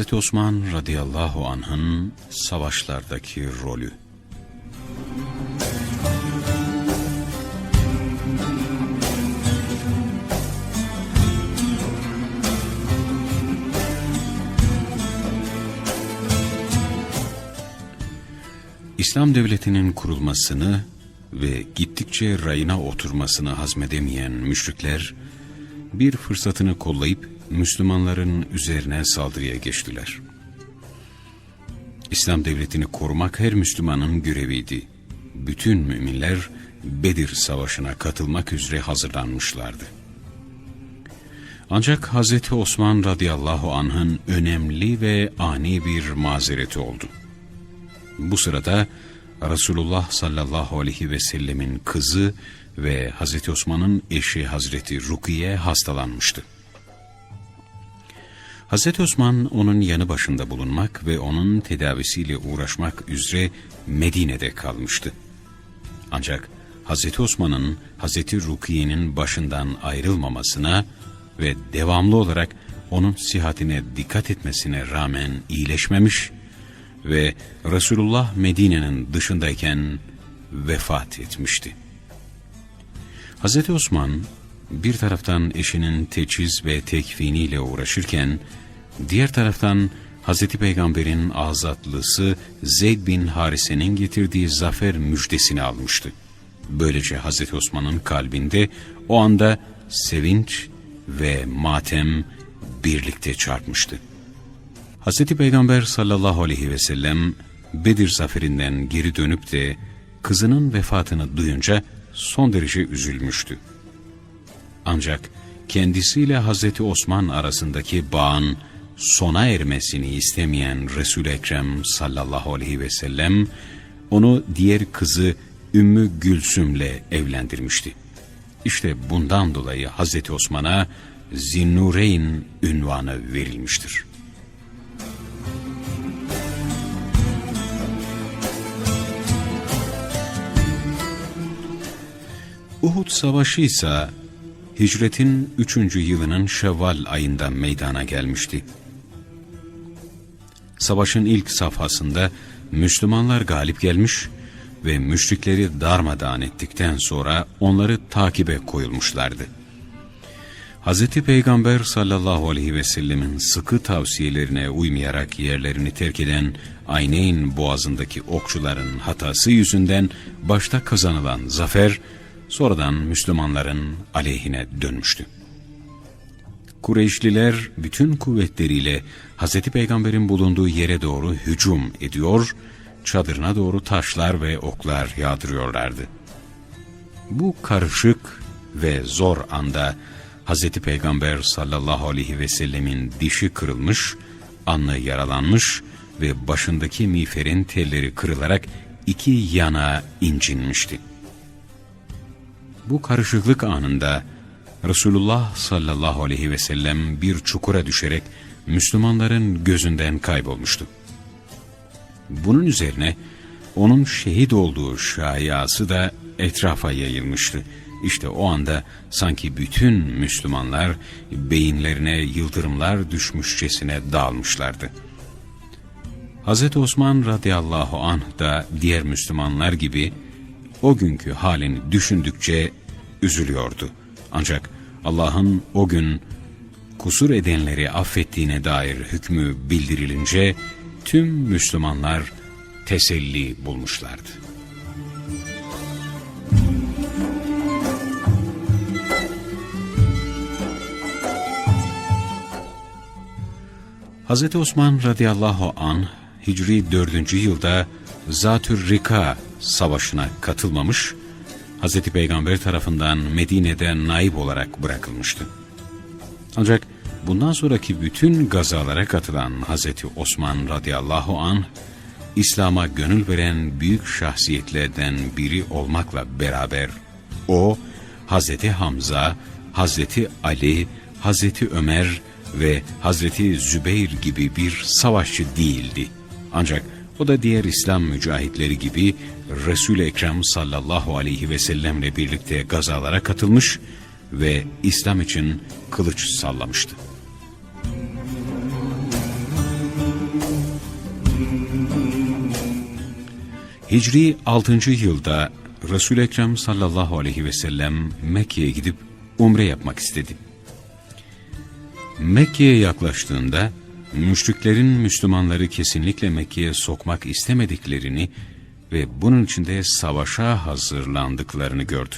Hz. Osman radıyallahu anh'ın savaşlardaki rolü. İslam devletinin kurulmasını ve gittikçe rayına oturmasını hazmedemeyen müşrikler, bir fırsatını kollayıp Müslümanların üzerine saldırıya geçtiler. İslam devletini korumak her Müslümanın göreviydi. Bütün müminler Bedir Savaşı'na katılmak üzere hazırlanmışlardı. Ancak Hz. Osman radıyallahu anh'ın önemli ve ani bir mazereti oldu. Bu sırada Resulullah sallallahu aleyhi ve sellemin kızı ve Hz. Osman'ın eşi Hazreti Rukiye hastalanmıştı. Hz. Osman onun yanı başında bulunmak ve onun tedavisiyle uğraşmak üzere Medine'de kalmıştı. Ancak Hz. Osman'ın Hz. Rukiye'nin başından ayrılmamasına ve devamlı olarak onun sihatine dikkat etmesine rağmen iyileşmemiş ve Resulullah Medine'nin dışındayken vefat etmişti. Hz. Osman bir taraftan eşinin teçhiz ve tekfiniyle uğraşırken diğer taraftan Hz. Peygamber'in azatlısı Zeyd bin Harise'nin getirdiği zafer müjdesini almıştı. Böylece Hz. Osman'ın kalbinde o anda sevinç ve matem birlikte çarpmıştı. Hz. Peygamber sallallahu aleyhi ve sellem Bedir zaferinden geri dönüp de kızının vefatını duyunca son derece üzülmüştü. Ancak kendisiyle Hazreti Osman arasındaki bağın sona ermesini istemeyen Resul Ekrem sallallahu aleyhi ve sellem onu diğer kızı Ümmü Gülsüm'le evlendirmişti. İşte bundan dolayı Hazreti Osman'a Zinnureyn ünvanı verilmiştir. Uhud Savaşı ise hicretin 3. yılının Şevval ayında meydana gelmişti. Savaşın ilk safhasında Müslümanlar galip gelmiş ve müşrikleri darmadağın ettikten sonra onları takibe koyulmuşlardı. Hz. Peygamber sallallahu aleyhi ve sellemin sıkı tavsiyelerine uymayarak yerlerini terk eden Ayneyn boğazındaki okçuların hatası yüzünden başta kazanılan zafer, sonradan Müslümanların aleyhine dönmüştü. Kureyşliler bütün kuvvetleriyle Hz. Peygamber'in bulunduğu yere doğru hücum ediyor, çadırına doğru taşlar ve oklar yağdırıyorlardı. Bu karışık ve zor anda Hz. Peygamber sallallahu aleyhi ve sellemin dişi kırılmış, anlı yaralanmış ve başındaki miğferin telleri kırılarak iki yana incinmişti. Bu karışıklık anında Resulullah sallallahu aleyhi ve sellem bir çukura düşerek Müslümanların gözünden kaybolmuştu. Bunun üzerine onun şehit olduğu şayası da etrafa yayılmıştı. İşte o anda sanki bütün Müslümanlar beyinlerine yıldırımlar düşmüşçesine dağılmışlardı. Hz. Osman radıyallahu anh da diğer Müslümanlar gibi o günkü halini düşündükçe üzülüyordu. Ancak Allah'ın o gün kusur edenleri affettiğine dair hükmü bildirilince tüm Müslümanlar teselli bulmuşlardı. Hz. Osman radıyallahu an Hicri 4. yılda Zatür Rika savaşına katılmamış, Hz. Peygamber tarafından Medine'de naib olarak bırakılmıştı. Ancak bundan sonraki bütün gazalara katılan Hz. Osman radıyallahu an İslam'a gönül veren büyük şahsiyetlerden biri olmakla beraber o Hz. Hamza, Hz. Ali, Hz. Ömer ve Hazreti Zübeyir gibi bir savaşçı değildi. Ancak o da diğer İslam mücahitleri gibi Resul-i Ekrem sallallahu aleyhi ve sellemle birlikte gazalara katılmış ve İslam için kılıç sallamıştı. Hicri 6. yılda Resul-i Ekrem sallallahu aleyhi ve sellem Mekke'ye gidip umre yapmak istedi. Mekke'ye yaklaştığında müşriklerin Müslümanları kesinlikle Mekke'ye sokmak istemediklerini ve bunun için de savaşa hazırlandıklarını gördü.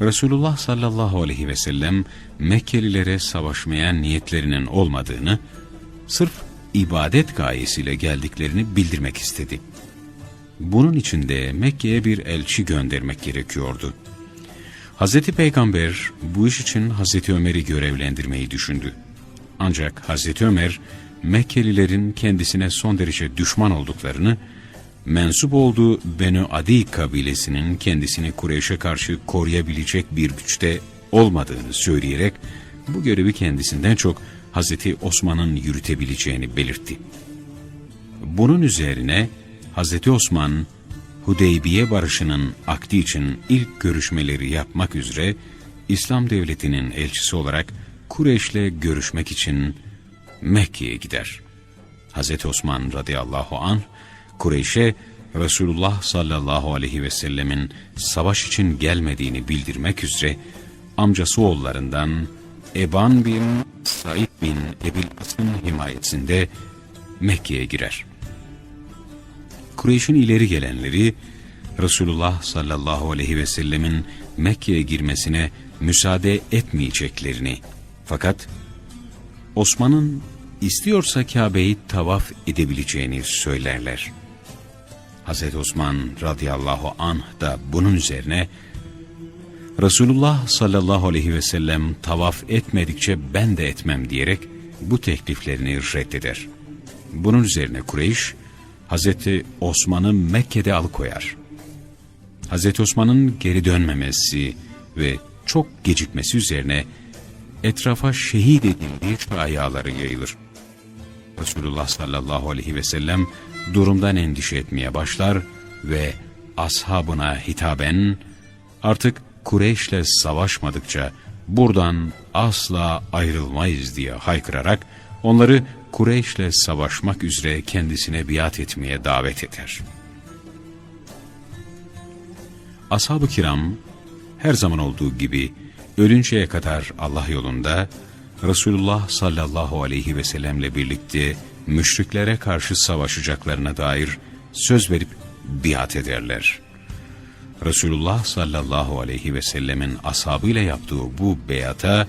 Resulullah sallallahu aleyhi ve sellem Mekkelilere savaşmaya niyetlerinin olmadığını, sırf ibadet gayesiyle geldiklerini bildirmek istedi. Bunun için de Mekke'ye bir elçi göndermek gerekiyordu. Hazreti Peygamber bu iş için Hazreti Ömer'i görevlendirmeyi düşündü. Ancak Hazreti Ömer, Mekkelilerin kendisine son derece düşman olduklarını, mensup olduğu Benu Adi kabilesinin kendisini Kureyş'e karşı koruyabilecek bir güçte olmadığını söyleyerek, bu görevi kendisinden çok Hazreti Osman'ın yürütebileceğini belirtti. Bunun üzerine Hazreti Osman, Hudeybiye barışının akdi için ilk görüşmeleri yapmak üzere İslam devletinin elçisi olarak Kureyş'le görüşmek için Mekke'ye gider. Hazreti Osman radıyallahu an Kureyş'e Resulullah sallallahu aleyhi ve sellemin savaş için gelmediğini bildirmek üzere amcası oğullarından Eban bin Said bin Ebil As'ın himayesinde Mekke'ye girer. Kureyş'in ileri gelenleri Resulullah sallallahu aleyhi ve sellemin Mekke'ye girmesine müsaade etmeyeceklerini fakat Osman'ın istiyorsa Kabe'yi tavaf edebileceğini söylerler. Hz. Osman radıyallahu anh da bunun üzerine Resulullah sallallahu aleyhi ve sellem tavaf etmedikçe ben de etmem diyerek bu tekliflerini reddeder. Bunun üzerine Kureyş, Hazreti Osman'ı Mekke'de alıkoyar. Hazreti Osman'ın geri dönmemesi ve çok gecikmesi üzerine etrafa şehit edildiği şayaları yayılır. Resulullah sallallahu aleyhi ve sellem durumdan endişe etmeye başlar ve ashabına hitaben artık Kureyş'le savaşmadıkça buradan asla ayrılmayız diye haykırarak onları Kureyş'le savaşmak üzere kendisine biat etmeye davet eder. Ashab-ı kiram her zaman olduğu gibi ölünceye kadar Allah yolunda Resulullah sallallahu aleyhi ve sellemle birlikte müşriklere karşı savaşacaklarına dair söz verip biat ederler. Resulullah sallallahu aleyhi ve sellemin ashabıyla yaptığı bu beyata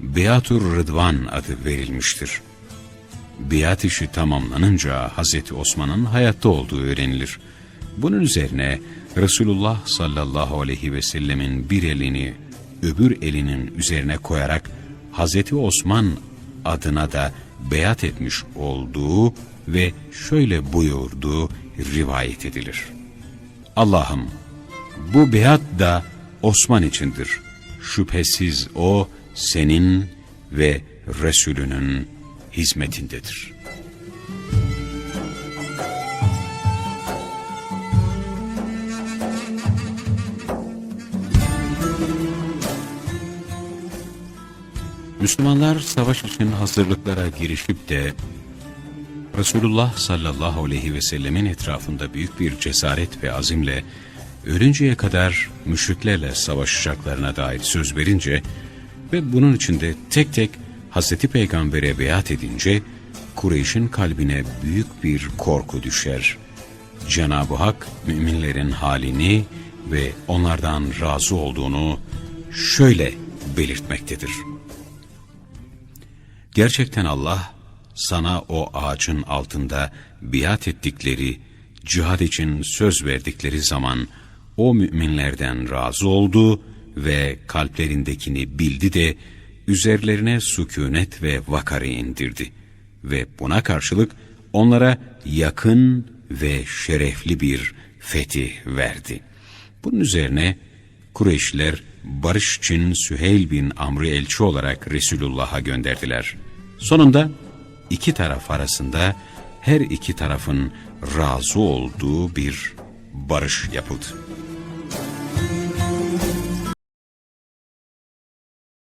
Beyatur Rıdvan adı verilmiştir. Biat işi tamamlanınca Hazreti Osman'ın hayatta olduğu öğrenilir. Bunun üzerine Resulullah sallallahu aleyhi ve sellemin bir elini öbür elinin üzerine koyarak Hazreti Osman adına da beyat etmiş olduğu ve şöyle buyurduğu rivayet edilir. Allah'ım bu beyat da Osman içindir. Şüphesiz o senin ve Resulünün hizmetindedir. Müslümanlar savaş için hazırlıklara girişip de Resulullah sallallahu aleyhi ve sellemin etrafında büyük bir cesaret ve azimle ölünceye kadar müşriklerle savaşacaklarına dair söz verince ve bunun içinde tek tek Hazreti Peygamber'e beyat edince Kureyş'in kalbine büyük bir korku düşer. Cenab-ı Hak müminlerin halini ve onlardan razı olduğunu şöyle belirtmektedir. Gerçekten Allah sana o ağacın altında biat ettikleri, cihad için söz verdikleri zaman o müminlerden razı oldu ve kalplerindekini bildi de üzerlerine sükunet ve vakarı indirdi. Ve buna karşılık onlara yakın ve şerefli bir fetih verdi. Bunun üzerine Kureyşliler barış için Süheyl bin Amr'ı elçi olarak Resulullah'a gönderdiler. Sonunda iki taraf arasında her iki tarafın razı olduğu bir barış yapıldı.